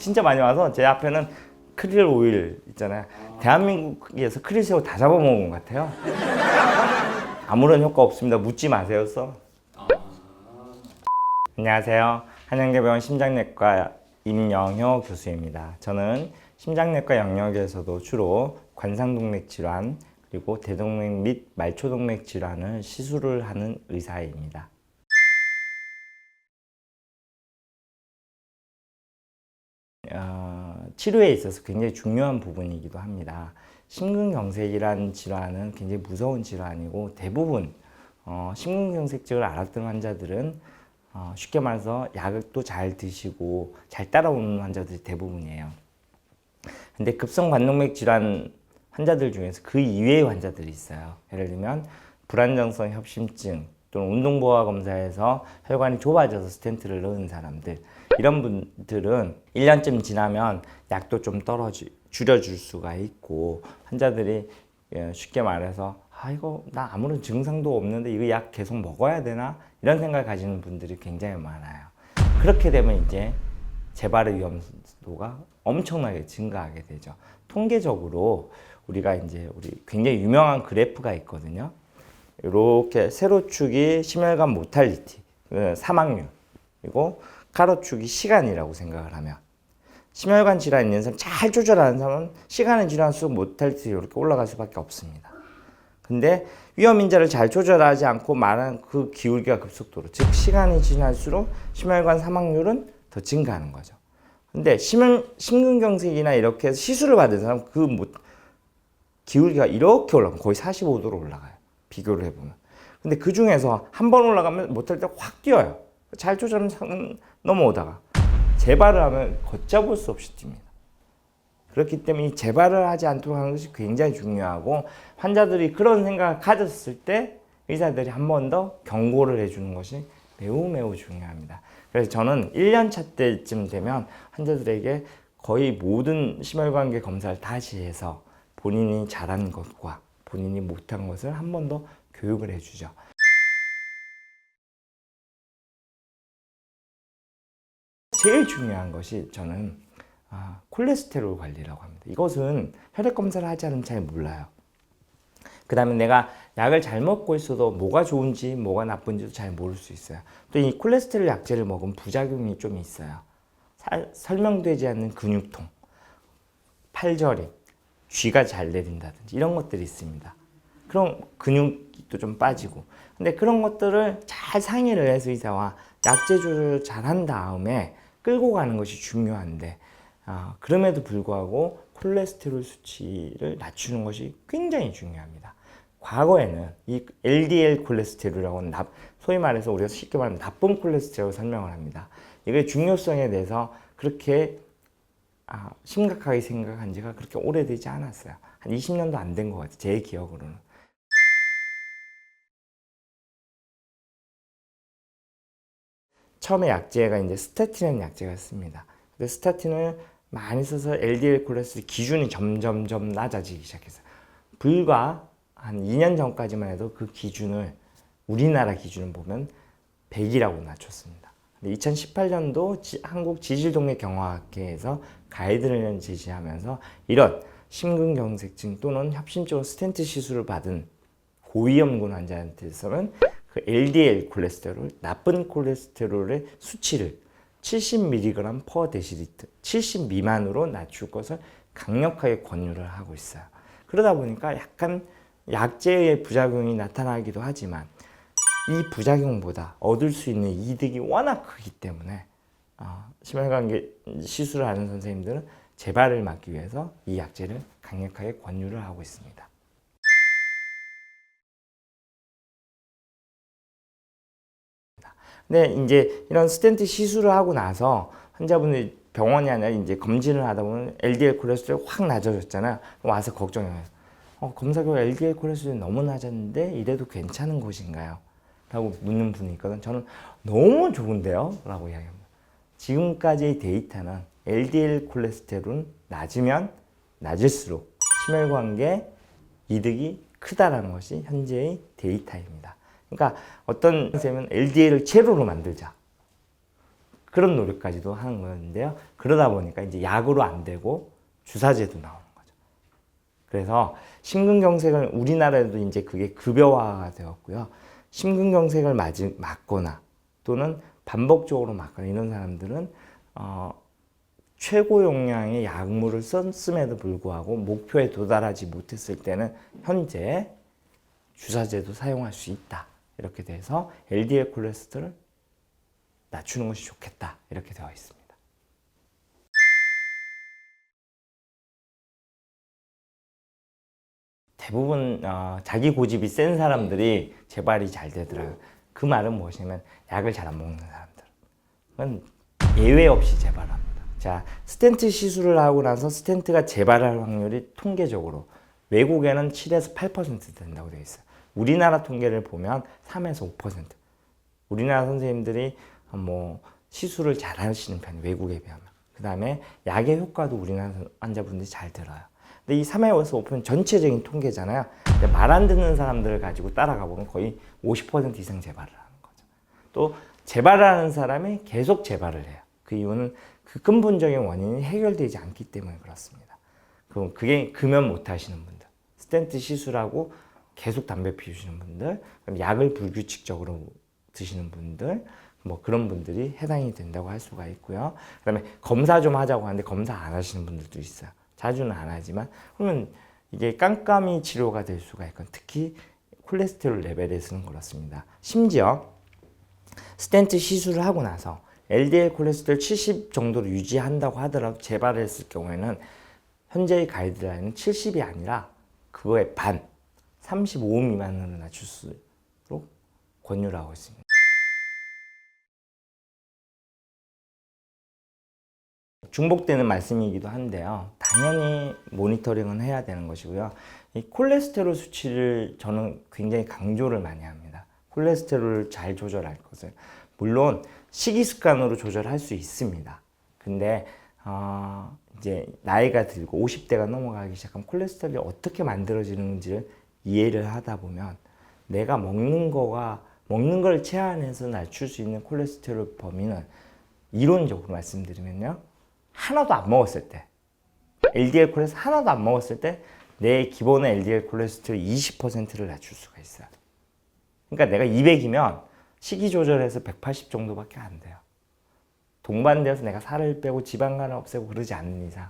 진짜 많이 와서 제 앞에는 크릴 오일 있잖아요. 대한민국에서 크릴 새우 다 잡아먹은 것 같아요. 아무런 효과 없습니다. 묻지 마세요, 써. 안녕하세요. 한양대병원 심장내과 임영효 교수입니다. 저는 심장내과 영역에서도 주로 관상동맥 질환 그리고 대동맥 및 말초동맥 질환을 시술을 하는 의사입니다. 어, 치료에 있어서 굉장히 중요한 부분이기도 합니다. 심근경색이라는 질환은 굉장히 무서운 질환이고 대부분 어, 심근경색증을 앓았던 환자들은 어, 쉽게 말해서 약도 잘 드시고 잘 따라오는 환자들이 대부분이에요. 근데 급성 관동맥 질환 환자들 중에서 그 이외의 환자들이 있어요. 예를 들면 불안정성 협심증 또는 운동보아 검사에서 혈관이 좁아져서 스텐트를 넣은 사람들 이런 분들은 1년쯤 지나면 약도 좀 떨어지 줄여줄 수가 있고 환자들이 예, 쉽게 말해서 아 이거 나 아무런 증상도 없는데 이거 약 계속 먹어야 되나 이런 생각을 가지는 분들이 굉장히 많아요. 그렇게 되면 이제 재발의 위험도가 엄청나게 증가하게 되죠. 통계적으로 우리가 이제 우리 굉장히 유명한 그래프가 있거든요. 이렇게 세로축이 심혈관 모탈리티 그 사망률 그리고 가로축이 시간이라고 생각을 하면 심혈관 질환 있는 사람 잘 조절하는 사람은 시간이 지날수록 모탈리티 이렇게 올라갈 수밖에 없습니다. 근데 위험 인자를 잘 조절하지 않고 말한 그 기울기가 급속도로 즉 시간이 지날수록 심혈관 사망률은 더 증가하는 거죠. 근데 심, 심근경색이나 이렇게 해서 시술을 받은 사람 그 모, 기울기가 이렇게 올라가 거의 45도로 올라가요. 비교를 해보면. 근데 그 중에서 한 번 올라가면 못할 때 확 뛰어요. 잘 조절하면 넘어오다가 재발을 하면 걷잡을 수 없이 뜁니다. 그렇기 때문에 이 재발을 하지 않도록 하는 것이 굉장히 중요하고 환자들이 그런 생각을 가졌을 때 의사들이 한 번 더 경고를 해주는 것이 매우 매우 중요합니다. 그래서 저는 1년차 때쯤 되면 환자들에게 거의 모든 심혈관계 검사를 다시 해서 본인이 잘한 것과 본인이 못한 것을 한 번 더 교육을 해주죠. 제일 중요한 것이 저는 아, 콜레스테롤 관리라고 합니다. 이것은 혈액 검사를 하지 않으면 잘 몰라요. 그 다음에 내가 약을 잘 먹고 있어도 뭐가 좋은지 뭐가 나쁜지도 잘 모를 수 있어요. 또 이 콜레스테롤 약제를 먹으면 부작용이 좀 있어요. 사- 설명되지 않는 근육통, 팔저림, 쥐가 잘 내린다든지 이런 것들이 있습니다. 그럼 근육도 좀 빠지고. 근데 그런 것들을 잘 상의를 해서 의사와 약제 조절을 잘한 다음에 끌고 가는 것이 중요한데 아, 그럼에도 불구하고 콜레스테롤 수치를 낮추는 것이 굉장히 중요합니다. 과거에는 이 LDL 콜레스테롤이라고 나, 소위 말해서 우리가 쉽게 말하면 나쁜 콜레스테롤 설명을 합니다. 이게 중요성에 대해서 그렇게 아, 심각하게 생각한 지가 그렇게 오래되지 않았어요. 한 20년도 안 된 것 같아요. 제 기억으로는. 처음에 약제가 이제 스타틴이라는 약제가 있습니다. 근데 스타틴을 많이 써서 LDL 콜레스테롤 기준이 점점점 낮아지기 시작했어요. 불과 한 2년 전까지만 해도 그 기준을 우리나라 기준을 보면 100이라고 낮췄습니다. 근데 2018년도 한국 지질동맥경화학회에서 가이드라인을 제시하면서 이런 심근경색증 또는 협심증 스텐트 시술을 받은 고위험군 환자한테서는 그 LDL 콜레스테롤, 나쁜 콜레스테롤의 수치를 70mg per 데시리터, 70 미만으로 낮출 것을 강력하게 권유를 하고 있어요. 그러다 보니까 약간 약제의 부작용이 나타나기도 하지만 이 부작용보다 얻을 수 있는 이득이 워낙 크기 때문에 어, 심혈관계 시술을 하는 선생님들은 재발을 막기 위해서 이 약제를 강력하게 권유를 하고 있습니다. 근데 이제 이런 스텐트 시술을 하고 나서 환자분이 병원이 아니라 이제 검진을 하다 보면 LDL 콜레스테롤이 확 낮아졌잖아요. 와서 걱정해요. 어, 검사 결과 LDL 콜레스테롤이 너무 낮았는데 이래도 괜찮은 것인가요? 라고 묻는 분이 있거든. 저는 너무 좋은데요? 라고 이야기합니다. 지금까지의 데이터는 LDL 콜레스테롤은 낮으면 낮을수록 심혈관계 이득이 크다라는 것이 현재의 데이터입니다. 그러니까 어떤 선생님은 LDL을 제로로 만들자. 그런 노력까지도 하는 건데요. 그러다 보니까 이제 약으로 안 되고 주사제도 나오는 거죠. 그래서 심근경색을 우리나라에도 이제 그게 급여화가 되었고요. 심근경색을 맞이, 맞거나 또는 반복적으로 맞거나 이런 사람들은 어, 최고 용량의 약물을 썼음에도 불구하고 목표에 도달하지 못했을 때는 현재 주사제도 사용할 수 있다. 이렇게 돼서 LDL 콜레스테롤 낮추는 것이 좋겠다. 이렇게 되어 있습니다. 대부분 어, 자기 고집이 센 사람들이 재발이 잘 되더라고요. 그 말은 무엇이냐면 약을 잘 안 먹는 사람들. 그건 예외 없이 재발합니다. 자, 스텐트 시술을 하고 나서 스텐트가 재발할 확률이 통계적으로 외국에는 7에서 8% 된다고 되어 있어요. 우리나라 통계를 보면 3에서 5%. 우리나라 선생님들이 뭐 시술을 잘 하시는 편, 외국에 비하면. 그 다음에 약의 효과도 우리나라 환자분들이 잘 들어요. 근데 이 3에서 5% 전체적인 통계잖아요. 말 안 듣는 사람들을 가지고 따라가 보면 거의 50% 이상 재발을 하는 거죠. 또 재발하는 사람이 계속 재발을 해요. 그 이유는 그 근본적인 원인이 해결되지 않기 때문에 그렇습니다. 그럼 그게 금연 못 하시는 분들, 스텐트 시술하고 계속 담배 피우시는 분들, 약을 불규칙적으로 드시는 분들, 뭐 그런 분들이 해당이 된다고 할 수가 있고요. 그다음에 검사 좀 하자고 하는데 검사 안 하시는 분들도 있어요. 자주는 안 하지만 그러면 이게 깜깜이 치료가 될 수가 있고 특히 콜레스테롤 레벨에서는 그렇습니다. 심지어 스텐트 시술을 하고 나서 LDL 콜레스테롤 70 정도로 유지한다고 하더라도 재발했을 경우에는 현재의 가이드라인은 70이 아니라 그거의 반, 35 미만으로 낮출수록 권유를 하고 있습니다. 중복되는 말씀이기도 한데요. 당연히 모니터링은 해야 되는 것이고요. 이 콜레스테롤 수치를 저는 굉장히 강조를 많이 합니다. 콜레스테롤을 잘 조절할 것을. 물론 식이 습관으로 조절할 수 있습니다. 근데 어, 이제 나이가 들고 50대가 넘어가기 시작하면 콜레스테롤이 어떻게 만들어지는지를 이해를 하다 보면 내가 먹는 거가 먹는 걸 제한해서 낮출 수 있는 콜레스테롤 범위는 이론적으로 말씀드리면요. 하나도 안 먹었을 때 LDL 콜레스테롤 하나도 안 먹었을 때 내 기본의 LDL 콜레스테롤 20%를 낮출 수가 있어요. 그러니까 내가 200이면 식이 조절해서 180 정도밖에 안 돼요. 동반되어서 내가 살을 빼고 지방간을 없애고 그러지 않는 이상.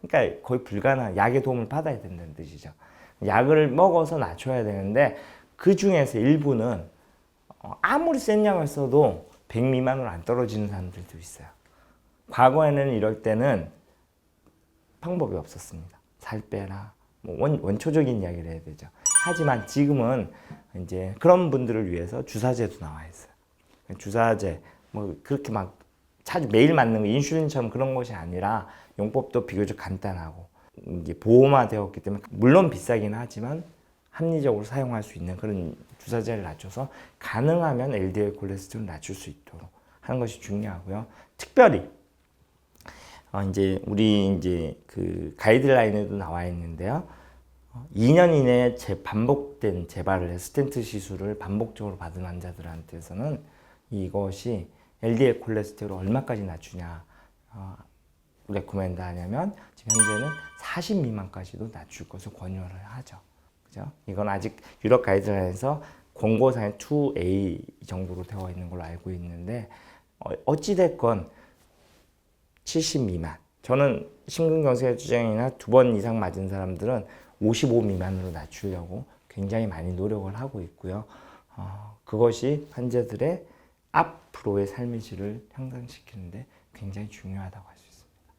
그러니까 거의 불가능한 약의 도움을 받아야 된다는 뜻이죠. 약을 먹어서 낮춰야 되는데 그 중에서 일부는 어, 아무리 센 약을 써도 100 미만으로 안 떨어지는 사람들도 있어요. 과거에는 이럴 때는 방법이 없었습니다. 살 빼라. 뭐 원, 원초적인 이야기를 해야 되죠. 하지만 지금은 이제 그런 분들을 위해서 주사제도 나와 있어요. 주사제, 뭐 그렇게 막 자주 매일 맞는 거, 인슐린처럼 그런 것이 아니라 용법도 비교적 간단하고 이게 보호화 되었기 때문에 물론 비싸긴 하지만 합리적으로 사용할 수 있는 그런 주사제를 낮춰서 가능하면 LDL 콜레스테롤을 낮출 수 있도록 하는 것이 중요하고요. 특별히 어, 이제 우리 이제 그 가이드라인에도 나와 있는데요. 어, 2년 이내에 재, 반복된 재발을 해 스텐트 시술을 반복적으로 받은 환자들한테서는 이것이 LDL 콜레스테롤 얼마까지 낮추냐 어, 레코멘드 하냐면 지금 현재는 40 미만까지도 낮출 것을 권유를 하죠. 그죠? 이건 아직 유럽 가이드라인에서 권고사항 2A 정도로 되어 있는 걸로 알고 있는데 어, 어찌됐건 70 미만. 저는 심근경색 주장이나 두 번 이상 맞은 사람들은 55 미만으로 낮추려고 굉장히 많이 노력을 하고 있고요. 어, 그것이 환자들의 앞으로의 삶의 질을 향상시키는데 굉장히 중요하다고 할 수 있습니다.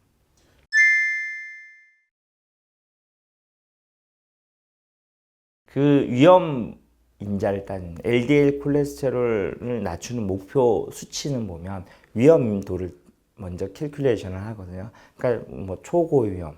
그 위험 인자를 따는 LDL 콜레스테롤을 낮추는 목표 수치는 보면 위험도를 먼저 캘큘레이션을 하거든요. 그러니까 뭐 초고위험,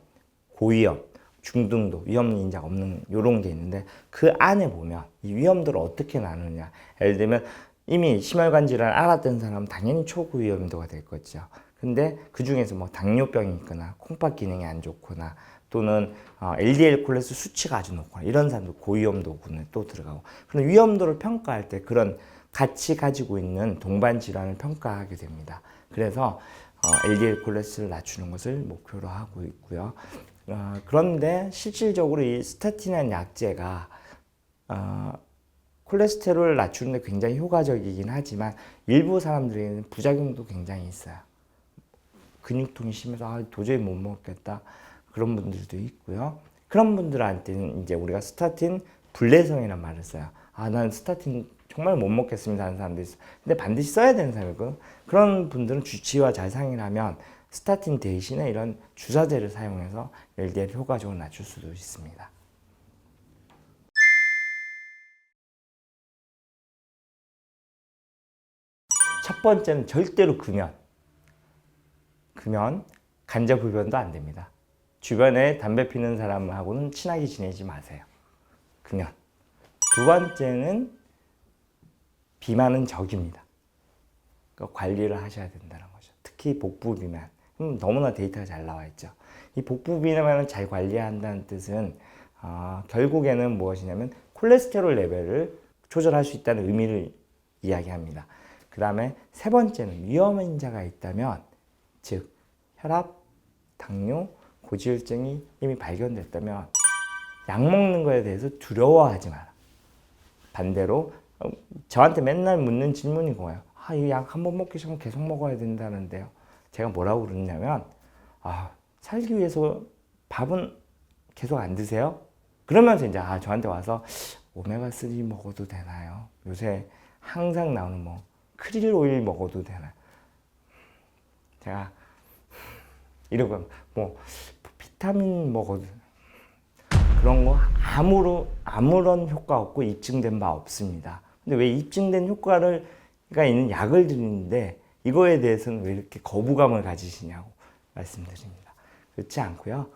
고위험, 중등도, 위험 인자가 없는 요런 게 있는데 그 안에 보면 이 위험도를 어떻게 나누냐. 예를 들면 이미 심혈관 질환 알았던 사람은 당연히 초고위험도가 될 거죠. 근데 그 중에서 뭐 당뇨병이 있거나 콩팥 기능이 안 좋거나 또는 어, LDL 콜레스테롤 수치가 아주 높거나 이런 사람도 고위험도군에 또 들어가고 그런 위험도를 평가할 때 그런 같이 가지고 있는 동반 질환을 평가하게 됩니다. 그래서 어, LDL 콜레스테롤을 낮추는 것을 목표로 하고 있고요. 어, 그런데 실질적으로 이 스타틴이라는 약제가 어, 콜레스테롤을 낮추는데 굉장히 효과적이긴 하지만 일부 사람들에게는 부작용도 굉장히 있어요. 근육통이 심해서 아, 도저히 못 먹겠다 그런 분들도 있고요. 그런 분들한테는 이제 우리가 스타틴 불내성이라는 말을 써요. 아, 난 스타틴 정말 못 먹겠습니다 하는 사람도 있어요. 근데 반드시 써야 되는 사람이고 그런 분들은 주치의와 잘 상의를 하면 스타틴 대신에 이런 주사제를 사용해서 LDL 효과적으로 낮출 수도 있습니다. 첫 번째는 절대로 금연. 금연, 간접 흡연도 안 됩니다. 주변에 담배 피는 사람하고는 친하게 지내지 마세요. 금연. 두 번째는 비만은 적입니다. 그러니까 관리를 하셔야 된다는 거죠. 특히 복부 비만. 음, 너무나 데이터가 잘 나와 있죠. 이 복부 비만을 잘 관리한다는 뜻은 어, 결국에는 무엇이냐면 콜레스테롤 레벨을 조절할 수 있다는 의미를 이야기합니다. 그 다음에 세 번째는 위험인자가 있다면 즉 혈압, 당뇨, 고지혈증이 이미 발견됐다면 약 먹는 거에 대해서 두려워하지 마라. 반대로 어, 저한테 맨날 묻는 질문이 뭐예요? 아, 이 약 한 번 먹기 시작하면 계속 먹어야 된다는데요. 제가 뭐라고 그러냐면 아, 살기 위해서 밥은 계속 안 드세요? 그러면서 이제 아, 저한테 와서 오메가 3 먹어도 되나요? 요새 항상 나오는 뭐 크릴 오일 먹어도 되나요? 제가 이러고 뭐 비타민 먹어도 그런 거 아무런 아무런 효과 없고 입증된 바 없습니다. 근데 왜 입증된 효과를 가 있는 약을 드리는데 이거에 대해서는 왜 이렇게 거부감을 가지시냐고 말씀드립니다. 그렇지 않고요.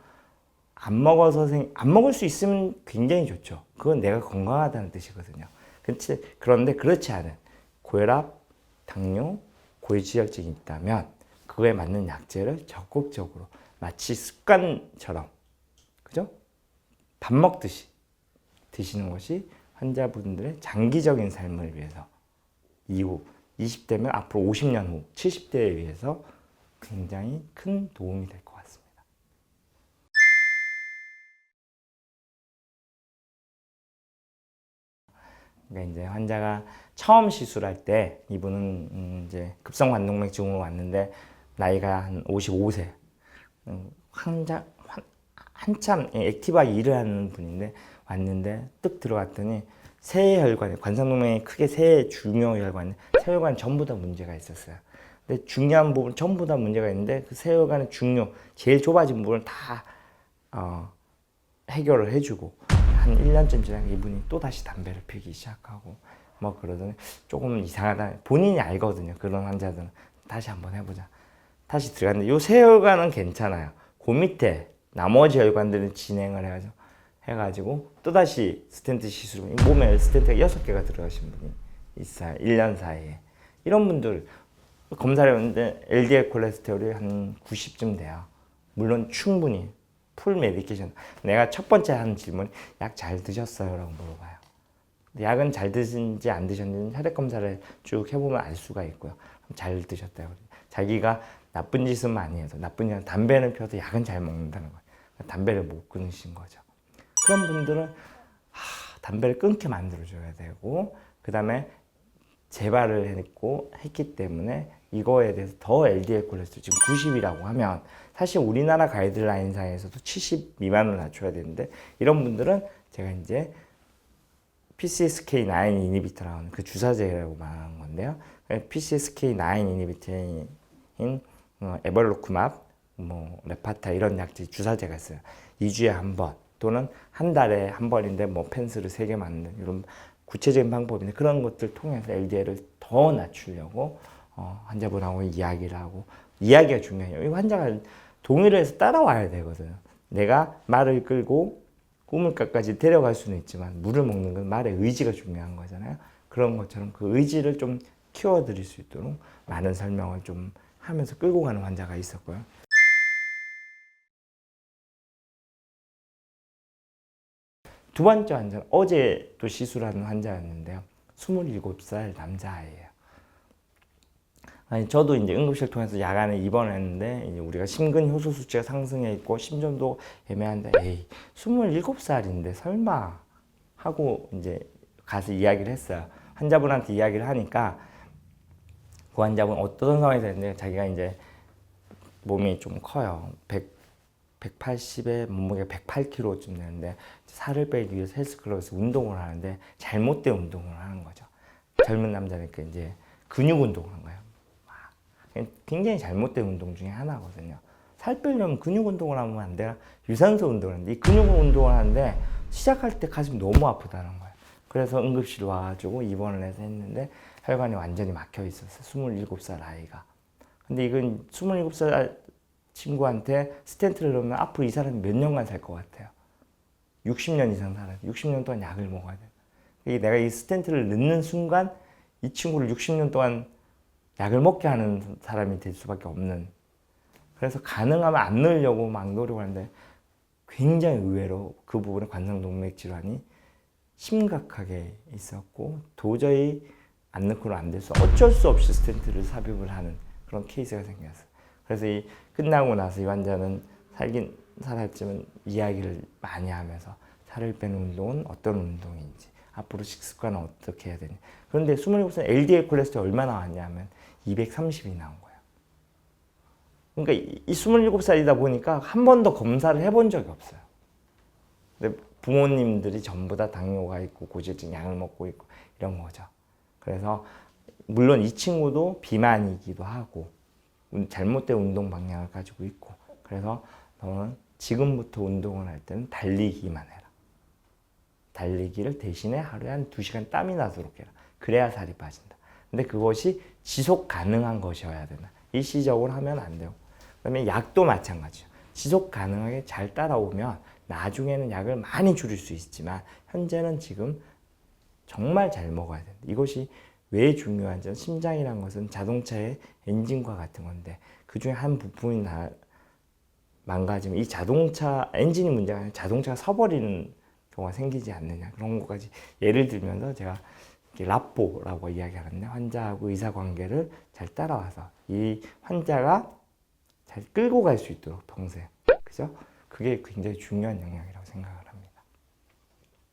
안 먹어서 생, 안 먹을 수 있으면 굉장히 좋죠. 그건 내가 건강하다는 뜻이거든요. 그렇지, 그런데 그렇지 않은 고혈압, 당뇨, 고지혈증이 있다면 그거에 맞는 약제를 적극적으로 마치 습관처럼 그죠? 밥 먹듯이 드시는 것이 환자분들의 장기적인 삶을 위해서 이후 20대면 앞으로 50년 후 70대에 위해서 굉장히 큰 도움이 될 것 같습니다. 그러니까 이제 환자가 처음 시술할 때 이분은 음 이제 급성 관동맥증으로 왔는데 나이가 한 55세. 음, 환자 한, 한참 액티브하게 일을 하는 분인데 왔는데 뜩 들어갔더니 세 혈관에 관상동맥이 크게 세 중요 혈관, 세 혈관 전부 다 문제가 있었어요. 근데 중요한 부분 전부 다 문제가 있는데 그세 혈관의 중요 제일 좁아진 부분을 다 어, 해결을 해주고 한 1년쯤 지나면 이분이 또 다시 담배를 피기 시작하고 뭐 그러더니 조금 이상하다. 본인이 알거든요 그런 환자들은. 다시 한번 해보자. 다시 들어갔는데 요세 혈관은 괜찮아요. 그 밑에 나머지 혈관들은 진행을 해가지고 해가지고 또다시 스텐트 시술 몸에 스텐트가 여섯 개가 들어가신 분이 있어요. 1년 사이에. 이런 분들 검사를 했는데 LDL 콜레스테롤이 한 90쯤 돼요. 물론 충분히 풀 메디케이션. 내가 첫 번째 하는 질문 약 잘 드셨어요? 라고 물어봐요. 약은 잘 드신지 안 드셨는지 혈액 검사를 쭉 해보면 알 수가 있고요. 잘 드셨다고 자기가 나쁜 짓은 많이 해서 나쁜 짓은 담배는 피워도 약은 잘 먹는다는 거예요 담배를 못 끊으신 거죠 그런 분들은 하, 담배를 끊게 만들어줘야 되고 그 다음에 재발을 했고 했기 때문에 이거에 대해서 더 LDL 콜레스테롤 지금 90이라고 하면 사실 우리나라 가이드라인상에서도 70 미만을 낮춰야 되는데 이런 분들은 제가 이제 PCSK9 이니비터라는 그 주사제라고 말하는 건데요. PCSK9 이니비터인 어, 에벌로쿠맙, 뭐 레파타 이런 약제 주사제가 있어요. 2주에 한 번 또는 한 달에 한 번인데 뭐 펜스를 세개 맞는 이런 구체적인 방법인데 그런 것들 통해서 LDL을 더 낮추려고 어, 환자분하고 이야기를 하고 이야기가 중요해요. 이 환자가 동의를 해서 따라와야 되거든요. 내가 말을 끌고 우물가까지 데려갈 수는 있지만 물을 먹는 건 말의 의지가 중요한 거잖아요. 그런 것처럼 그 의지를 좀 키워드릴 수 있도록 많은 설명을 좀 하면서 끌고 가는 환자가 있었고요. 두 번째 환자는 어제 또 시술하는 환자였는데요. 27살 남자아이예요. 아니 저도 이제 응급실 통해서 야간에 입원을 했는데 이제 우리가 심근 효소 수치가 상승해 있고 심전도 애매한데 에이 27살인데 설마 하고 이제 가서 이야기를 했어요. 환자분한테 이야기를 하니까 그 환자분 어떤 상황에서 했는데 자기가 이제 몸이 좀 커요. 100, 180에 몸무게 108kg쯤 되는데 살을 빼기 위해서 헬스클럽에서 운동을 하는데 잘못된 운동을 하는 거죠. 젊은 남자니까 이제 근육 운동을 한 거예요. 막. 굉장히 잘못된 운동 중에 하나거든요. 살 빼려면 근육 운동을 하면 안 돼요. 유산소 운동을 하는데 이 근육 운동을 하는데 시작할 때 가슴이 너무 아프다는 거예요. 그래서 응급실 와가지고 입원을 해서 했는데 혈관이 완전히 막혀 있었어요. 27살 아이가. 근데 이건 27살 친구한테 스텐트를 넣으면 앞으로 이 사람이 몇 년간 살 것 같아요. 60년 이상 살아야 돼. 60년 동안 약을 먹어야 돼. 이게 내가 이 스텐트를 넣는 순간 이 친구를 60년 동안 약을 먹게 하는 사람이 될 수밖에 없는. 그래서 가능하면 안 넣으려고 막 노력하는데 굉장히 의외로 그 부분에 관상동맥 질환이 심각하게 있었고 도저히 안 넣고는 안 돼서 어쩔 수 없이 스텐트를 삽입을 하는 그런 케이스가 생겼어요. 그래서 이 끝나고 나서 이 환자는 살긴 살았지만 이야기를 많이 하면서 살을 빼는 운동은 어떤 운동인지 앞으로 식습관은 어떻게 해야 되냐. 그런데 27살 LDL 콜레스테롤 얼마 나 왔냐면 230이 나온 거예요. 그러니까 이 27살이다 보니까 한 번도 검사를 해본 적이 없어요. 근데 부모님들이 전부 다 당뇨가 있고 고지혈증 약을 먹고 있고 이런 거죠. 그래서 물론 이 친구도 비만이기도 하고 운- 잘못된 운동 방향을 가지고 있고 그래서 너는 지금부터 운동을 할 때는 달리기만 해라. 달리기를 대신에 하루에 한 두시간 땀이 나도록 해라. 그래야 살이 빠진다. 근데 그것이 지속 가능한 것이어야 된다. 일시적으로 하면 안 돼요. 그다음에 약도 마찬가지죠. 지속 가능하게 잘 따라오면 나중에는 약을 많이 줄일 수 있지만 현재는 지금 정말 잘 먹어야 된다. 이것이 왜 중요한지 심장이란 것은 자동차의 엔진과 같은 건데 그 중에 한 부품이 나 망가지면 이 자동차 엔진이 문제가 아니라 자동차가 서버리는 경우가 생기지 않느냐 그런 것까지 예를 들면서 제가 라뽀라고 이야기하는데 환자하고 의사 관계를 잘 따라와서 이 환자가 잘 끌고 갈 수 있도록 평생 그죠? 그게 굉장히 중요한 영역이라고 생각을 해요.